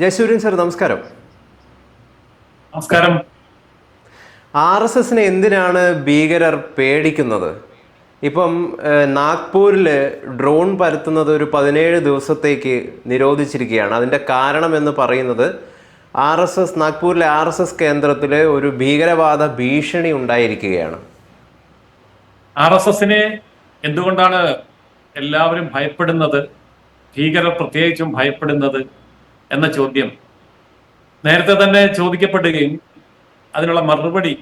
Jayasuryan sir നമസ്കാരം. നമസ്കാരം. R S എസിനെ എന്തിനാണ് ഭീകരർ പേടിക്കുന്നത്? ഇപ്പം നാഗ്പൂരിൽ ഡ്രോൺ പരത്തുന്നത് ഒരു പതിനേഴ് ദിവസത്തേക്ക് നിരോധിച്ചിരിക്കുകയാണ്. അതിന്റെ കാരണം എന്ന് പറയുന്നത് ആർ എസ് എസ് നാഗ്പൂരിലെ ആർ എസ് എസ് കേന്ദ്രത്തിൽ ഒരു ഭീകരവാദ ഭീഷണി ഉണ്ടായിരിക്കുകയാണ്. ആർ എസ് എസിനെ എന്തുകൊണ്ടാണ് എല്ലാവരും ഭയപ്പെടുന്നത്? ഭീകരർ പ്രത്യേകിച്ചും ഭയപ്പെടുന്നത്? എന്ന ചോദ്യം. നേരത്തെ തന്നെ ചോദിക്കപ്പെടുകയും അതിനുള്ള മറുപടി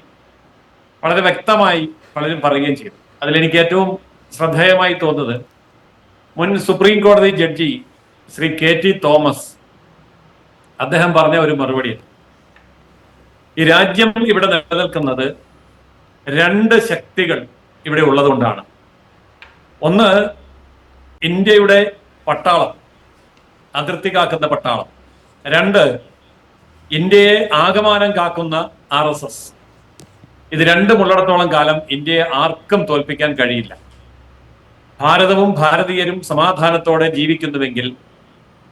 വളരെ വ്യക്തമായി പലരും പറയുകയും ചെയ്തു. അതിലെനിക്ക് ഏറ്റവും ശ്രദ്ധേയമായി തോന്നുന്നത് മുൻ സുപ്രീം കോടതി judge Shri K T Thomas അദ്ദേഹം പറഞ്ഞ ഒരു മറുപടിയാണ്. ഈ രാജ്യം ഇവിടെ നിലനിൽക്കുന്നത് രണ്ട് ശക്തികൾ ഇവിടെ ഉള്ളതുകൊണ്ടാണ്. ഒന്ന് ഇന്ത്യയുടെ പട്ടാളം അതിർത്തി കാക്കുന്ന പട്ടാളം. രണ്ട് ഇന്ത്യയെ ആകമാനം കാക്കുന്ന ആർ എസ് എസ്. ഇത് രണ്ടും ഉള്ളിടത്തോളം കാലം ഇന്ത്യയെ ആർക്കും തോൽപ്പിക്കാൻ കഴിയില്ല. ഭാരതവും ഭാരതീയരും സമാധാനത്തോടെ ജീവിക്കുന്നുവെങ്കിൽ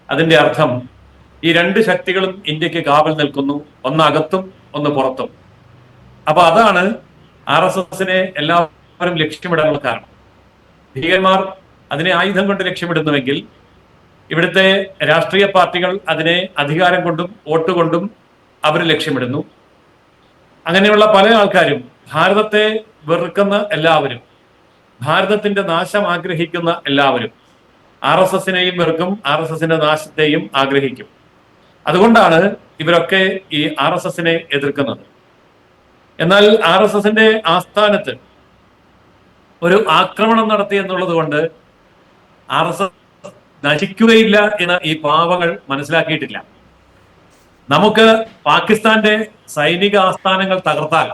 അതിന്റെ അർത്ഥം ഈ രണ്ട് ശക്തികളും ഇന്ത്യയ്ക്ക് കാവൽ നിൽക്കുന്നു. ഒന്ന് അകത്തും ഒന്ന് പുറത്തും. അപ്പൊ അതാണ് ആർ എസ് എസിനെ എല്ലാവരും ലക്ഷ്യമിടാനുള്ള കാരണം. ഭീകരന്മാർ അതിനെ ആയുധം കൊണ്ട് ലക്ഷ്യമിടുന്നുവെങ്കിൽ ഇവിടുത്തെ രാഷ്ട്രീയ പാർട്ടികൾ അതിനെ അധികാരം കൊണ്ടും വോട്ട് കൊണ്ടും അവർ ലക്ഷ്യമിടുന്നു. അങ്ങനെയുള്ള പല ആൾക്കാരും ഭാരതത്തെ വെറുക്കുന്ന എല്ലാവരും ഭാരതത്തിന്റെ നാശം ആഗ്രഹിക്കുന്ന എല്ലാവരും ആർ എസ് എസിനെയും വെറുക്കും ആർ എസ് എസിന്റെ നാശത്തെയും ആഗ്രഹിക്കും. അതുകൊണ്ടാണ് ഇവരൊക്കെ ഈ ആർ എസ് എസിനെ എതിർക്കുന്നത്. എന്നാൽ ആർ എസ് എസിന്റെ ആസ്ഥാനത്ത് ഒരു ആക്രമണം നടത്തി എന്നുള്ളത് കൊണ്ട് ആർ എസ് എസ് നശിക്കുകയില്ല എന്ന് ഈ പാവങ്ങൾ മനസ്സിലാക്കിയിട്ടില്ല. നമുക്ക് പാകിസ്ഥാന്റെ സൈനിക ആസ്ഥാനങ്ങൾ തകർത്താൽ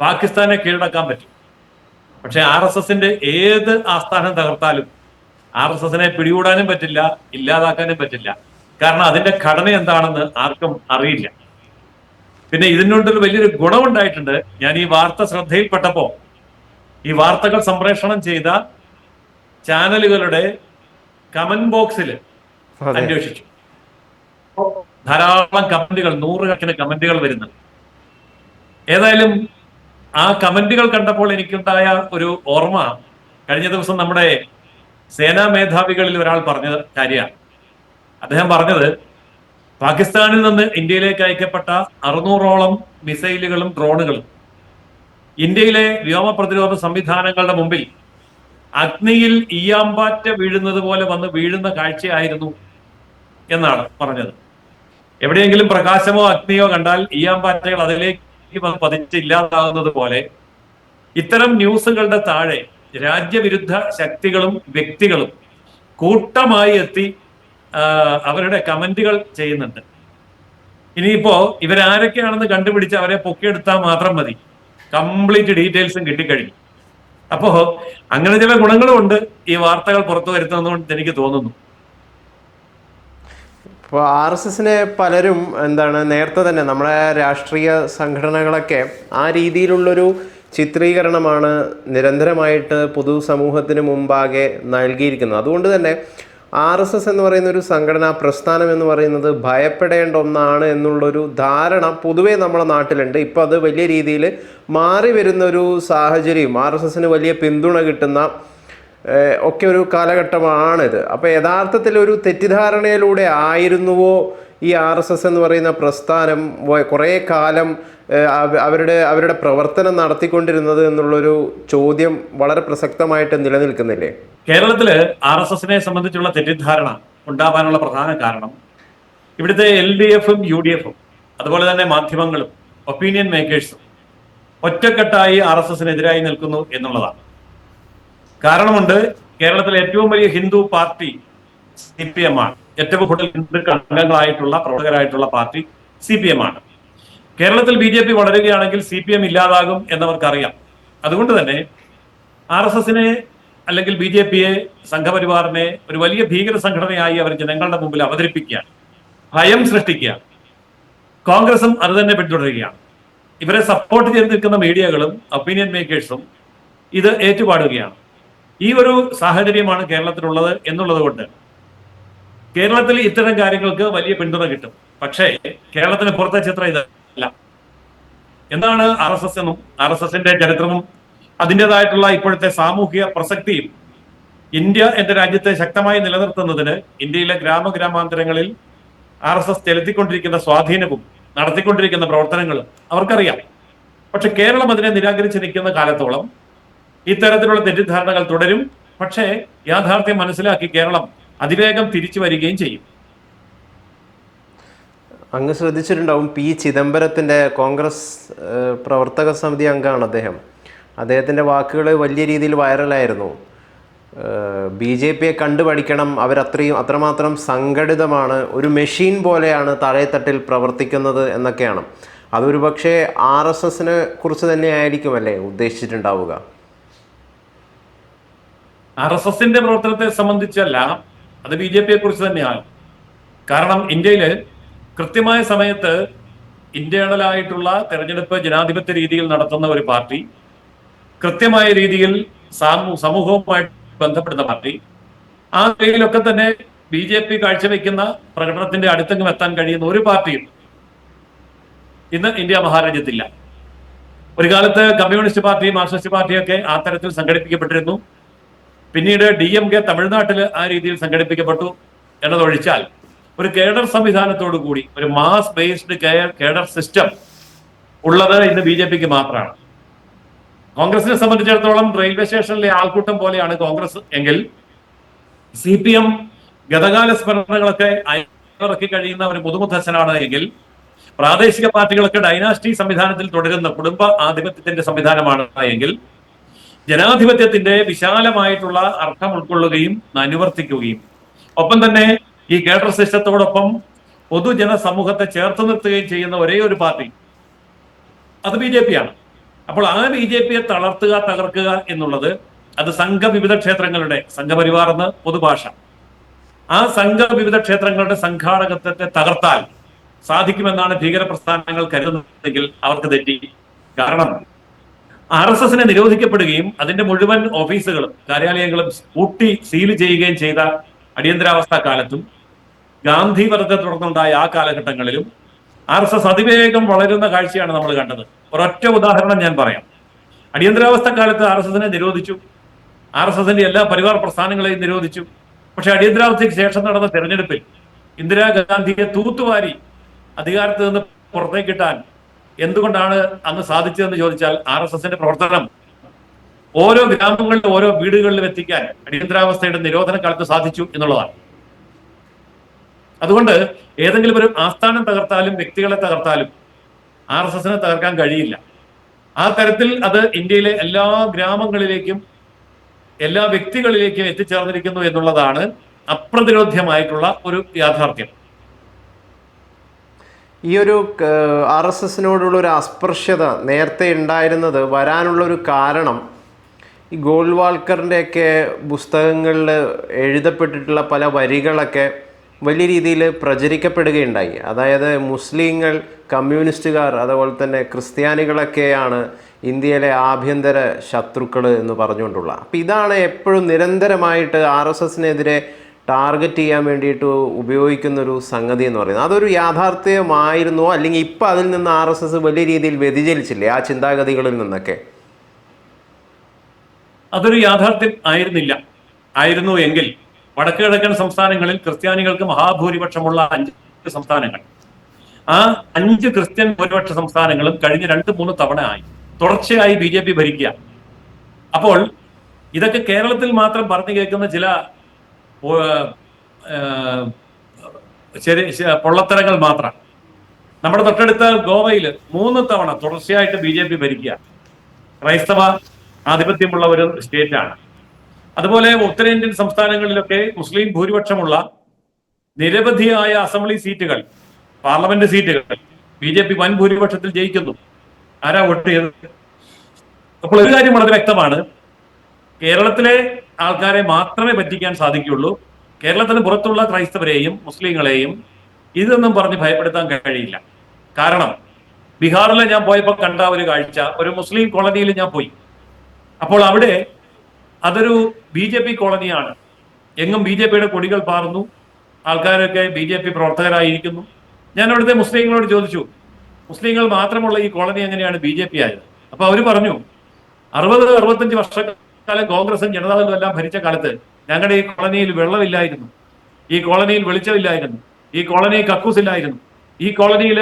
പാകിസ്ഥാനെ കീഴടക്കാൻ പറ്റും. പക്ഷെ ആർ എസ് എസിന്റെ ഏത് ആസ്ഥാനം തകർത്താലും ആർ എസ് എസിനെ പിടികൂടാനും പറ്റില്ല ഇല്ലാതാക്കാനും പറ്റില്ല. കാരണം അതിന്റെ ഘടന എന്താണെന്ന് ആർക്കും അറിയില്ല. പിന്നെ ഇതിനോടൊരു വലിയൊരു ഗുണമുണ്ടായിട്ടുണ്ട്. ഞാൻ ഈ വാർത്ത ശ്രദ്ധയിൽപ്പെട്ടപ്പോ ഈ വാർത്തകൾ സംപ്രേഷണം ചെയ്ത ചാനലുകളുടെ കമന്റ് ബോക്സിൽ അന്വേഷിച്ചു. ധാരാളം കമന്റുകൾ നൂറുകണക്കിന് കമന്റുകൾ വരുന്നുണ്ട്. ഏതായാലും ആ കമന്റുകൾ കണ്ടപ്പോൾ എനിക്കുണ്ടായ ഒരു ഓർമ്മ കഴിഞ്ഞ ദിവസം നമ്മുടെ സേനാ മേധാവികളിൽ ഒരാൾ പറഞ്ഞ കാര്യമാണ്. അദ്ദേഹം പറഞ്ഞത് പാകിസ്ഥാനിൽ നിന്ന് ഇന്ത്യയിലേക്ക് അയക്കപ്പെട്ട അറുന്നൂറോളം മിസൈലുകളും ഡ്രോണുകളും ഇന്ത്യയിലെ വ്യോമ പ്രതിരോധ സംവിധാനങ്ങളുടെ മുമ്പിൽ അഗ്നിയിൽ ഈയാമ്പാറ്റ വീഴുന്നത് പോലെ വന്ന് വീഴുന്ന കാഴ്ചയായിരുന്നു എന്നാണ് പറഞ്ഞത്. എവിടെയെങ്കിലും പ്രകാശമോ അഗ്നിയോ കണ്ടാൽ ഈയാമ്പാറ്റകൾ അതിലേക്ക് പതിച്ച് ഇല്ലാതാകുന്നത് പോലെ ഇത്തരം ന്യൂസുകളുടെ താഴെ രാജ്യവിരുദ്ധ ശക്തികളും വ്യക്തികളും കൂട്ടമായി എത്തി അവരുടെ കമന്റുകൾ ചെയ്യുന്നുണ്ട്. ഇനിയിപ്പോ ഇവരാരൊക്കെയാണെന്ന് കണ്ടുപിടിച്ച് അവരെ പൊക്കിയെടുത്താൽ മാത്രം മതി. കംപ്ലീറ്റ് ഡീറ്റെയിൽസും കിട്ടിക്കഴിഞ്ഞു. അപ്പോ അങ്ങനെ ചില ഗുണങ്ങളും ഉണ്ട് ഈ വാർത്തകൾ പുറത്തു വരുത്തുന്നതുകൊണ്ട് എനിക്ക് തോന്നുന്നു. ഇപ്പോൾ ആർ എസ് എസിനെ പലരും എന്താണ് നേരത്തെ തന്നെ നമ്മുടെ രാഷ്ട്രീയ സംഘടനകളൊക്കെ ആ രീതിയിലുള്ളൊരു ചിത്രീകരണമാണ് നിരന്തരമായിട്ട് പൊതുസമൂഹത്തിന് മുമ്പാകെ നൽകിയിരിക്കുന്നത്. അതുകൊണ്ട് തന്നെ ആർ എസ് എസ് എന്ന് പറയുന്ന ഒരു സംഘടന പ്രസ്ഥാനം എന്ന് പറയുന്നത് ഭയപ്പെടേണ്ട ഒന്നാണ് എന്നുള്ളൊരു ധാരണ പൊതുവേ നമ്മുടെ നാട്ടിലുണ്ട്. ഇപ്പോൾ അത് വലിയ രീതിയിൽ മാറി വരുന്ന ഒരു സാഹചര്യം ആർ എസ് എസിന് വലിയ പിന്തുണ കിട്ടുന്ന ഒക്കെ ഒരു കാലഘട്ടമാണിത്. അപ്പോൾ യഥാർത്ഥത്തിൽ ഒരു തെറ്റിദ്ധാരണയിലൂടെ ആയിരുന്നുവോ ഈ ആർ എസ് എസ് എന്ന് പറയുന്ന പ്രസ്ഥാനം കുറേ കാലം അവരുടെ അവരുടെ പ്രവർത്തനം നടത്തിക്കൊണ്ടിരുന്നത് എന്നുള്ളൊരു ചോദ്യം വളരെ പ്രസക്തമായിട്ട് നിലനിൽക്കുന്നില്ലേ? കേരളത്തിൽ ആർ എസ് എസിനെ സംബന്ധിച്ചുള്ള തെറ്റിദ്ധാരണ ഉണ്ടാവാനുള്ള പ്രധാന കാരണം ഇവിടുത്തെ എൽ ഡി എഫും യു ഡി എഫും അതുപോലെ തന്നെ മാധ്യമങ്ങളും ഒപ്പീനിയൻ മേക്കേഴ്സും ഒറ്റക്കെട്ടായി ആർ എസ് എസിനെതിരായി നിൽക്കുന്നു എന്നുള്ളതാണ്. കാരണമുണ്ട് കേരളത്തിലെ ഏറ്റവും വലിയ Hindu party C P M ആണ്. ഏറ്റവും കൂടുതൽ അംഗങ്ങളായിട്ടുള്ള പ്രവർത്തകരായിട്ടുള്ള പാർട്ടി സി പി എം ആണ്. കേരളത്തിൽ ബി ജെ പി വളരുകയാണെങ്കിൽ സി പി എം ഇല്ലാതാകും എന്നവർക്കറിയാം. അതുകൊണ്ട് തന്നെ ആർ എസ് എസിനെ അല്ലെങ്കിൽ ബി ജെ പിയെ സംഘപരിവാറിനെ ഒരു വലിയ ഭീകര സംഘടനയായി അവർ ജനങ്ങളുടെ മുമ്പിൽ അവതരിപ്പിക്കുകയാണ്. ഭയം സൃഷ്ടിക്കുകയാണ്. കോൺഗ്രസും അത് തന്നെ പിന്തുടരുകയാണ്. ഇവരെ സപ്പോർട്ട് ചെയ്ത് നിൽക്കുന്ന മീഡിയകളും ഒപ്പീനിയൻ മേക്കേഴ്സും ഇത് ഏറ്റുപാടുകയാണ്. ഈ ഒരു സാഹചര്യമാണ് കേരളത്തിലുള്ളത് എന്നുള്ളത് കൊണ്ട് കേരളത്തിൽ ഇത്തരം കാര്യങ്ങൾക്ക് വലിയ പിന്തുണ കിട്ടും. പക്ഷേ കേരളത്തിന് പുറത്തെ ചിത്രം ഇതല്ല. എന്താണ് ആർ എസ് എസ് എന്നും ആർ എസ് എസിന്റെ ചരിത്രവും അതിന്റെതായിട്ടുള്ള ഇപ്പോഴത്തെ സാമൂഹിക പ്രസക്തിയും ഇന്ത്യ എന്ന രാജ്യത്തെ ശക്തമായി നിലനിർത്തുന്നതിന് ഇന്ത്യയിലെ ഗ്രാമഗ്രാമാന്തരങ്ങളിൽ ആർ എസ് എസ് ചെലുത്തിക്കൊണ്ടിരിക്കുന്ന സ്വാധീനവും നടത്തിക്കൊണ്ടിരിക്കുന്ന പ്രവർത്തനങ്ങളും അവർക്കറിയാം. പക്ഷെ കേരളം അതിനെ നിരാകരിച്ച് നിൽക്കുന്ന കാലത്തോളം ഇത്തരത്തിലുള്ള തെറ്റിദ്ധാരണകൾ തുടരും. പക്ഷേ യാഥാർത്ഥ്യം മനസ്സിലാക്കി കേരളം അതിവേഗം തിരിച്ചു വരികയും ചെയ്യും. അങ്ങ് ശ്രദ്ധിച്ചിട്ടുണ്ടാവും പി ചിദംബരത്തിന്റെ കോൺഗ്രസ് പ്രവർത്തക സമിതി അംഗമാണ് അദ്ദേഹം. അദ്ദേഹത്തിന്റെ വാക്കുകൾ വലിയ രീതിയിൽ വൈറലായിരുന്നു. ബി ജെ പിയെ കണ്ടുപഠിക്കണം അവരത്രയും അത്രമാത്രം സംഘടിതമാണ് ഒരു മെഷീൻ പോലെയാണ് താഴെത്തട്ടിൽ പ്രവർത്തിക്കുന്നത് എന്നൊക്കെയാണ്. അതൊരു പക്ഷേ ആർ എസ് എസിനെ കുറിച്ച് തന്നെ ആയിരിക്കുമല്ലേ ഉദ്ദേശിച്ചിട്ടുണ്ടാവുക? ആർ എസ് എസിന്റെ പ്രവർത്തനത്തെ സംബന്ധിച്ചല്ല അത് ബി ജെ പിയെ കുറിച്ച് തന്നെയാണ്. കാരണം ഇന്ത്യയിൽ കൃത്യമായ സമയത്ത് ഇന്റേണലായിട്ടുള്ള തെരഞ്ഞെടുപ്പ് ജനാധിപത്യ രീതിയിൽ നടത്തുന്ന ഒരു പാർട്ടി കൃത്യമായ രീതിയിൽ സാമൂ സമൂഹവുമായിട്ട് ബന്ധപ്പെടുന്ന പാർട്ടി ആ നിലയിലൊക്കെ തന്നെ ബി ജെ പി കാഴ്ചവെക്കുന്ന പ്രകടനത്തിന്റെ അടുത്തെങ്കിലും എത്താൻ കഴിയുന്ന ഒരു പാർട്ടിയും ഇന്ന് ഇന്ത്യ മഹാരാജ്യത്തില്ല. ഒരു കാലത്ത് കമ്മ്യൂണിസ്റ്റ് പാർട്ടി മാർക്സിസ്റ്റ് പാർട്ടിയൊക്കെ ആ തരത്തിൽ സംഘടിപ്പിക്കപ്പെട്ടിരുന്നു. പിന്നീട് ഡി എം കെ തമിഴ്നാട്ടിൽ ആ രീതിയിൽ സംഘടിപ്പിക്കപ്പെട്ടു എന്നതൊഴിച്ചാൽ ഒരു കേഡർ സംവിധാനത്തോടു കൂടി ഒരു മാസ് ബേസ്ഡ് കേഡർ സിസ്റ്റം ഉള്ളത് ഇന്ന് ബി ജെ പിക്ക് മാത്രമാണ്. കോൺഗ്രസിനെ സംബന്ധിച്ചിടത്തോളം റെയിൽവേ സ്റ്റേഷനിലെ ആൾക്കൂട്ടം പോലെയാണ് കോൺഗ്രസ് എങ്കിൽ സി പി എം ഗതകാല സ്മരണകളൊക്കെ അയറക്കി കഴിയുന്ന ഒരു മുതുമുത്തച്ഛനാണ് എങ്കിൽ പ്രാദേശിക പാർട്ടികളൊക്കെ ഡൈനാസ്റ്റി സംവിധാനത്തിൽ തുടരുന്ന കുടുംബ ആധിപത്യത്തിന്റെ സംവിധാനമാണ് എങ്കിൽ ജനാധിപത്യത്തിന്റെ വിശാലമായിട്ടുള്ള അർത്ഥം ഉൾക്കൊള്ളുകയും അനുവർത്തിക്കുകയും. ഒപ്പം തന്നെ ഈ കേഡർ സിസ്റ്റത്തോടൊപ്പം പൊതുജന സമൂഹത്തെ ചേർത്ത് നിർത്തുകയും ചെയ്യുന്ന ഒരേ ഒരു പാർട്ടി അത് ബി ജെ പി ആണ്. അപ്പോൾ ആ ബി ജെ പിയെ തളർത്തുക തകർക്കുക എന്നുള്ളത് അത് സംഘവിവിധ ക്ഷേത്രങ്ങളുടെ സംഘപരിവാർ എന്ന് പൊതുഭാഷ. ആ സംഘവിവിധ ക്ഷേത്രങ്ങളുടെ സംഘാടകത്വത്തെ തകർത്താൽ സാധിക്കുമെന്നാണ് ഭീകര പ്രസ്ഥാനങ്ങൾ കരുതുന്നതെങ്കിൽ അവർക്ക് തെറ്റി കാരണം ആർ എസ് എസിനെ നിരോധിക്കപ്പെടുകയും അതിന്റെ മുഴുവൻ ഓഫീസുകളും കാര്യാലയങ്ങളും പൂട്ടി സീൽ ചെയ്യുകയും ചെയ്ത അടിയന്തരാവസ്ഥ കാലത്തും ഗാന്ധി വധത്തെ തുടർന്നുണ്ടായ ആ കാലഘട്ടങ്ങളിലും ആർ എസ് എസ് അതിവേഗം വളരുന്ന കാഴ്ചയാണ് നമ്മൾ കണ്ടത്. ഒരൊറ്റ ഉദാഹരണം ഞാൻ പറയാം. അടിയന്തരാവസ്ഥ കാലത്ത് ആർ എസ് എസിനെ നിരോധിച്ചു. ആർ എസ് എസിന്റെ എല്ലാ പരിവാർ പ്രസ്ഥാനങ്ങളെയും നിരോധിച്ചു. പക്ഷെ അടിയന്തരാവസ്ഥയ്ക്ക് ശേഷം നടന്ന തെരഞ്ഞെടുപ്പിൽ ഇന്ദിരാഗാന്ധിയെ തൂത്തുവാരി അധികാരത്തിൽ നിന്ന് പുറത്തേക്കിട്ടാൻ എന്തുകൊണ്ടാണ് അന്ന് സാധിച്ചതെന്ന് ചോദിച്ചാൽ ആർ എസ് എസിന്റെ പ്രവർത്തനം ഓരോ ഗ്രാമങ്ങളിലും ഓരോ വീടുകളിലും എത്തിക്കാൻ അടിയന്തരാവസ്ഥയുടെ നിരോധന കാലത്ത് സാധിച്ചു എന്നുള്ളതാണ്. അതുകൊണ്ട് ഏതെങ്കിലും ഒരു ആസ്ഥാനം തകർത്താലും വ്യക്തികളെ തകർത്താലും ആർ എസ് എസിനെ തകർക്കാൻ കഴിയില്ല. ആ തരത്തിൽ അത് ഇന്ത്യയിലെ എല്ലാ ഗ്രാമങ്ങളിലേക്കും എല്ലാ വ്യക്തികളിലേക്കും എത്തിച്ചേർന്നിരിക്കുന്നു എന്നുള്ളതാണ് അപ്രതിരോധ്യമായിട്ടുള്ള ഒരു യാഥാർത്ഥ്യം. ഈ ഒരു ആർ എസ് എസിനോടുള്ള ഒരു അസ്പൃശ്യത നേരത്തെ ഉണ്ടായിരുന്നത് വരാനുള്ളൊരു കാരണം ഈ ഗോൾവാൾക്കറിന്റെയൊക്കെ പുസ്തകങ്ങളിൽ എഴുതപ്പെട്ടിട്ടുള്ള പല വരികളൊക്കെ വലിയ രീതിയിൽ പ്രചരിക്കപ്പെടുകയുണ്ടായി. അതായത് മുസ്ലിങ്ങൾ കമ്മ്യൂണിസ്റ്റുകാർ അതുപോലെ തന്നെ ക്രിസ്ത്യാനികളൊക്കെയാണ് ഇന്ത്യയിലെ ആഭ്യന്തര ശത്രുക്കൾ എന്ന് പറഞ്ഞുകൊണ്ടുള്ള. അപ്പോൾ ഇതാണ് എപ്പോഴും നിരന്തരമായിട്ട് ആർ എസ് എസിനെതിരെ ടാർഗറ്റ് ചെയ്യാൻ വേണ്ടിയിട്ട് ഉപയോഗിക്കുന്ന ഒരു സംഗതി എന്ന് പറയുന്നത്. അതൊരു യാഥാർത്ഥ്യമായിരുന്നോ? അല്ലെങ്കിൽ ഇപ്പം അതിൽ നിന്ന് ആർ എസ് എസ് വലിയ രീതിയിൽ വ്യതിചലിച്ചില്ലേ ആ ചിന്താഗതികളിൽ നിന്നൊക്കെ? അതൊരു യാഥാർത്ഥ്യം ആയിരുന്നില്ല. ആയിരുന്നു എങ്കിൽ വടക്ക് കിഴക്കൻ സംസ്ഥാനങ്ങളിൽ ക്രിസ്ത്യാനികൾക്ക് മഹാഭൂരിപക്ഷമുള്ള അഞ്ച് സംസ്ഥാനങ്ങൾ. ആ അഞ്ച് ക്രിസ്ത്യൻ ഭൂരിപക്ഷ സംസ്ഥാനങ്ങളും കഴിഞ്ഞ രണ്ട് മൂന്ന് തവണ ആയി. തുടർച്ചയായി ബി ജെ പി ഭരിക്കുക. അപ്പോൾ ഇതൊക്കെ കേരളത്തിൽ മാത്രം പറഞ്ഞു കേൾക്കുന്ന ചില ശരി പൊള്ളത്തരങ്ങൾ മാത്രം. നമ്മുടെ തൊട്ടടുത്ത ഗോവയിൽ മൂന്ന് തവണ തുടർച്ചയായിട്ട് ബി ജെ പി ഭരിക്കുക. ക്രൈസ്തവ ആധിപത്യമുള്ള ഒരു സ്റ്റേറ്റാണ്. അതുപോലെ ഉത്തരേന്ത്യൻ സംസ്ഥാനങ്ങളിലൊക്കെ മുസ്ലിം ഭൂരിപക്ഷമുള്ള നിരവധിയായ അസംബ്ലി സീറ്റുകൾ പാർലമെന്റ് സീറ്റുകൾ ബി ജെ പി വൻ ഭൂരിപക്ഷത്തിൽ ജയിക്കുന്നു. ആരാ വോട്ട് ചെയ്തത്? അപ്പോൾ ഒരു കാര്യം വളരെ വ്യക്തമാണ്. കേരളത്തിലെ ആൾക്കാരെ മാത്രമേ പറ്റിക്കാൻ സാധിക്കുകയുള്ളൂ. കേരളത്തിന് പുറത്തുള്ള ക്രൈസ്തവരെയും മുസ്ലിങ്ങളെയും ഇതൊന്നും പറഞ്ഞ് ഭയപ്പെടുത്താൻ കഴിയില്ല. കാരണം ബീഹാറിൽ ഞാൻ പോയപ്പോൾ കണ്ട ഒരു കാഴ്ച. ഒരു മുസ്ലിം കോളനിയിൽ ഞാൻ പോയി. അപ്പോൾ അവിടെ അതൊരു ബി ജെ പി കോളനിയാണ്. എങ്ങും ബി ജെ പിയുടെ കൊടികൾ പാറുന്നു. ആൾക്കാരൊക്കെ ബി ജെ പി പ്രവർത്തകരായിരിക്കുന്നു. ഞാൻ അവിടുത്തെ മുസ്ലിങ്ങളോട് ചോദിച്ചു മുസ്ലിങ്ങൾ മാത്രമുള്ള ഈ കോളനി എങ്ങനെയാണ് ബി ജെ പി ആയത്? അപ്പൊ അവർ പറഞ്ഞു അറുപത് അറുപത്തഞ്ച് വർഷക്കാലം കോൺഗ്രസും ജനതാദളും എല്ലാം ഭരിച്ച കാലത്ത് ഞങ്ങളുടെ ഈ കോളനിയിൽ വെള്ളമില്ലായിരുന്നു. ഈ കോളനിയിൽ വെളിച്ചമില്ലായിരുന്നു. ഈ കോളനിയിൽ കക്കൂസില്ലായിരുന്നു. ഈ കോളനിയിൽ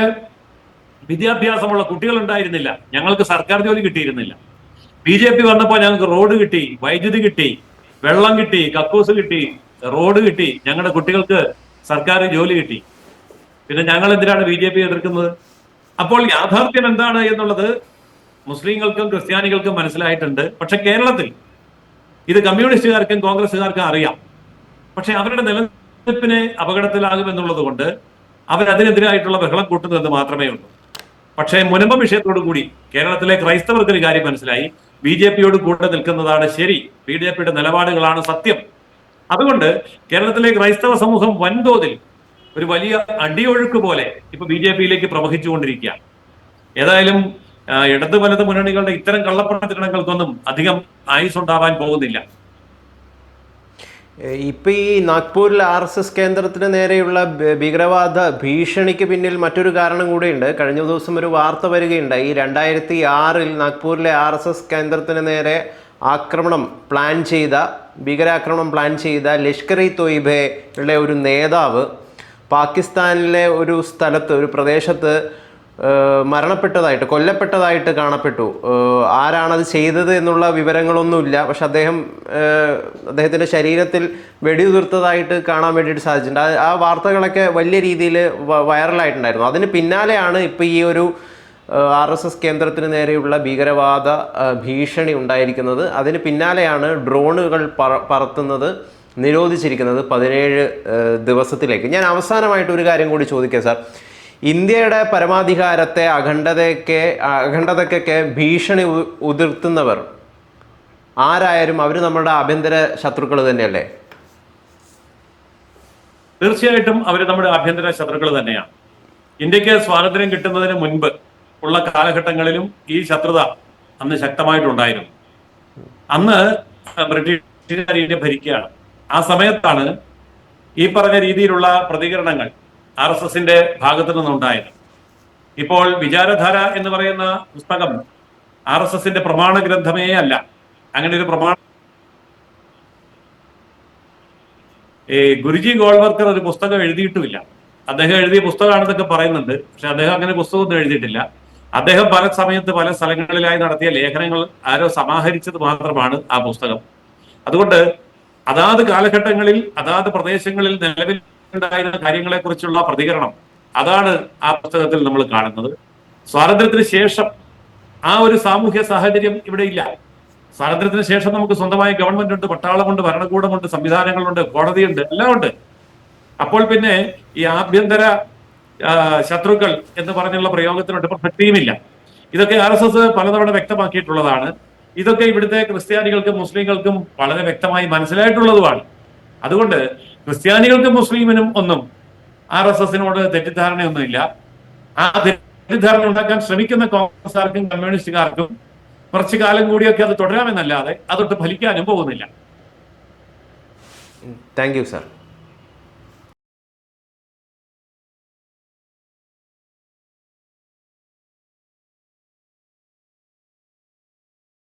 വിദ്യാഭ്യാസമുള്ള കുട്ടികൾ ഉണ്ടായിരുന്നില്ല ഞങ്ങൾക്ക് സർക്കാർ ജോലി കിട്ടിയിരുന്നില്ല. ബി ജെ പി വന്നപ്പോൾ ഞങ്ങൾക്ക് റോഡ് കിട്ടി വൈദ്യുതി കിട്ടി വെള്ളം കിട്ടി കക്കൂസ് കിട്ടി റോഡ് കിട്ടി ഞങ്ങളുടെ കുട്ടികൾക്ക് സർക്കാർ ജോലി കിട്ടി. പിന്നെ ഞങ്ങൾ എന്തിനാണ് ബി ജെ പി എതിർക്കുന്നത്? അപ്പോൾ യാഥാർത്ഥ്യം എന്താണ് എന്നുള്ളത് മുസ്ലിങ്ങൾക്കും ക്രിസ്ത്യാനികൾക്കും മനസ്സിലായിട്ടുണ്ട്. പക്ഷെ കേരളത്തിൽ ഇത് കമ്മ്യൂണിസ്റ്റുകാർക്കും കോൺഗ്രസ്സുകാർക്കും അറിയാം. പക്ഷെ അവരുടെ നിലനിൽപ്പിനെ അപകടത്തിലാകുമെന്നുള്ളത് കൊണ്ട് അവരതിനെതിരായിട്ടുള്ള ബഹളം കൂട്ടുന്നതെന്ന് മാത്രമേ ഉള്ളൂ. പക്ഷേ മുനമ്പ വിഷയത്തോടു കൂടി കേരളത്തിലെ ക്രൈസ്തവർക്ക് ഒരു കാര്യം മനസ്സിലായി. ബി ജെ പിയോട് കൂടെ നിൽക്കുന്നതാണ് ശരി. ബി ജെ പിയുടെ നിലപാടുകളാണ് സത്യം. അതുകൊണ്ട് കേരളത്തിലെ ക്രൈസ്തവ സമൂഹം വൻതോതിൽ ഒരു വലിയ അടിയൊഴുക്ക് പോലെ ഇപ്പൊ ബി ജെ പിയിലേക്ക് പ്രവഹിച്ചുകൊണ്ടിരിക്കുകയാണ്. ഏതായാലും ഇടത് വലത് മുന്നണികളുടെ ഇത്തരം കള്ളപ്രചരണങ്ങൾക്കൊന്നും അധികം ആയുസ് ഉണ്ടാവാൻ പോകുന്നില്ല ഇപ്പൊ ഈ നാഗ്പൂരിൽ ആർ എസ് എസ് കേന്ദ്രത്തിന് നേരെയുള്ള ഭീകരവാദ ഭീഷണിക്ക് പിന്നിൽ മറ്റൊരു കാരണം കൂടിയുണ്ട്. കഴിഞ്ഞ ദിവസം ഒരു വാർത്ത വരികയുണ്ടായി. രണ്ടായിരത്തി ആറിൽ നാഗ്പൂരിലെ ആർ എസ് എസ് കേന്ദ്രത്തിന് നേരെ ആക്രമണം പ്ലാൻ ചെയ്ത ഭീകരാക്രമണം പ്ലാൻ ചെയ്ത ലഷ്കർ ഇ തൊയ്ബയുടെ ഒരു നേതാവ് പാകിസ്ഥാനിലെ ഒരു സ്ഥലത്ത് ഒരു പ്രദേശത്ത് മരണപ്പെട്ടതായിട്ട് കൊല്ലപ്പെട്ടതായിട്ട് കാണപ്പെട്ടു. ആരാണത് ചെയ്തത് എന്നുള്ള വിവരങ്ങളൊന്നുമില്ല. പക്ഷെ അദ്ദേഹം അദ്ദേഹത്തിന്റെ ശരീരത്തിൽ വെടിയുതിർത്തതായിട്ട് കാണാൻ വേണ്ടിയിട്ട് സാധിച്ചിട്ടുണ്ട്. ആ- വാർത്തകളൊക്കെ വലിയ രീതിയിൽ വൈറലായിട്ടുണ്ടായിരുന്നു. അതിന് പിന്നാലെയാണ് ഇപ്പോൾ ഈ ഒരു ആർ എസ് എസ് കേന്ദ്രത്തിന് നേരെയുള്ള ഭീകരവാദ ഭീഷണി ഉണ്ടായിരിക്കുന്നത്. അതിന് പിന്നാലെയാണ് ഡ്രോണുകൾ പറത്തുന്നത് നിരോധിച്ചിരിക്കുന്നത് പതിനേഴ് ദിവസത്തിലേക്ക്. ഞാൻ അവസാനമായിട്ട് ഒരു കാര്യം കൂടി ചോദിക്കാം സാർ. ഇന്ത്യയുടെ പരമാധികാരത്തെ അഖണ്ഡതയ്ക്ക് അഖണ്ഡതയ്ക്കൊക്കെ ഭീഷണി ഉതിർത്തുന്നവർ ആരായാലും അവർ നമ്മുടെ ആഭ്യന്തര ശത്രുക്കൾ തന്നെയല്ലേ? തീർച്ചയായിട്ടും അവർ നമ്മുടെ ആഭ്യന്തര ശത്രുക്കൾ തന്നെയാണ്. ഇന്ത്യയ്ക്ക് സ്വാതന്ത്ര്യം കിട്ടുന്നതിന് മുൻപ് ഉള്ള കാലഘട്ടങ്ങളിലും ഈ ശത്രുത അന്ന് ശക്തമായിട്ടുണ്ടായിരുന്നു. അന്ന് ഇന്ത്യ ഭരിക്കുകയാണ്. ആ സമയത്താണ് ഈ പറഞ്ഞ രീതിയിലുള്ള പ്രതികരണങ്ങൾ ആർ എസ് എസിന്റെ ഭാഗത്തു നിന്നുണ്ടായത്. ഇപ്പോൾ വിചാരധാര എന്ന് പറയുന്ന പുസ്തകം ആർ എസ് എസിന്റെ പ്രമാണ ഗ്രന്ഥമേ അല്ല. അങ്ങനെ ഒരു പ്രമാണ ഈ ഗുരുജി ഗോൾവർക്കർ ഒരു പുസ്തകം എഴുതിയിട്ടുമില്ല. അദ്ദേഹം എഴുതിയ പുസ്തകമാണെന്നൊക്കെ പറയുന്നുണ്ട്. പക്ഷെ അദ്ദേഹം അങ്ങനെ പുസ്തകമൊന്നും എഴുതിയിട്ടില്ല. അദ്ദേഹം പല സമയത്ത് പല സ്ഥലങ്ങളിലായി നടത്തിയ ലേഖനങ്ങൾ ആരോ സമാഹരിച്ചത് മാത്രമാണ് ആ പുസ്തകം. അതുകൊണ്ട് അതാത് കാലഘട്ടങ്ങളിൽ അതാത് പ്രദേശങ്ങളിൽ നിലവിലുണ്ടായിരുന്ന കാര്യങ്ങളെ കുറിച്ചുള്ള പ്രതികരണം. അതാണ് ആ പുസ്തകത്തിൽ നമ്മൾ കാണുന്നത്. സ്വാതന്ത്ര്യത്തിന് ശേഷം ആ ഒരു സാമൂഹ്യ സാഹചര്യം ഇവിടെ ഇല്ല. സ്വാതന്ത്ര്യത്തിന് ശേഷം നമുക്ക് സ്വന്തമായി ഗവൺമെന്റ് ഉണ്ട് പട്ടാളമുണ്ട് ഭരണകൂടമുണ്ട് സംവിധാനങ്ങളുണ്ട് കോടതിയുണ്ട് എല്ലാം ഉണ്ട്. അപ്പോൾ പിന്നെ ഈ ആഭ്യന്തര ശത്രുക്കൾ എന്ന് പറഞ്ഞുള്ള പ്രയോഗത്തിനോട് പ്രസക്തിയുമില്ല ഇതൊക്കെ ആർ എസ് എസ് പലതവണ വ്യക്തമാക്കിയിട്ടുള്ളതാണ്. ഇതൊക്കെ ഇവിടുത്തെ ക്രിസ്ത്യാനികൾക്കും മുസ്ലിങ്ങൾക്കും വളരെ വ്യക്തമായി മനസ്സിലായിട്ടുള്ളതുമാണ്. അതുകൊണ്ട് ക്രിസ്ത്യാനികൾക്കും മുസ്ലിമിനും ഒന്നും ആർ എസ് എസിനോട് തെറ്റിദ്ധാരണയൊന്നുമില്ല. ആ തെറ്റിദ്ധാരണ ഉണ്ടാക്കാൻ ശ്രമിക്കുന്ന കോൺഗ്രസ്സുകാർക്കും കമ്മ്യൂണിസ്റ്റുകാർക്കും കുറച്ചു കാലം കൂടിയൊക്കെ അത് തുടരാമെന്നല്ലാതെ അതൊട്ട് ഫലിക്കാനും പോകുന്നില്ല. Thank you sir.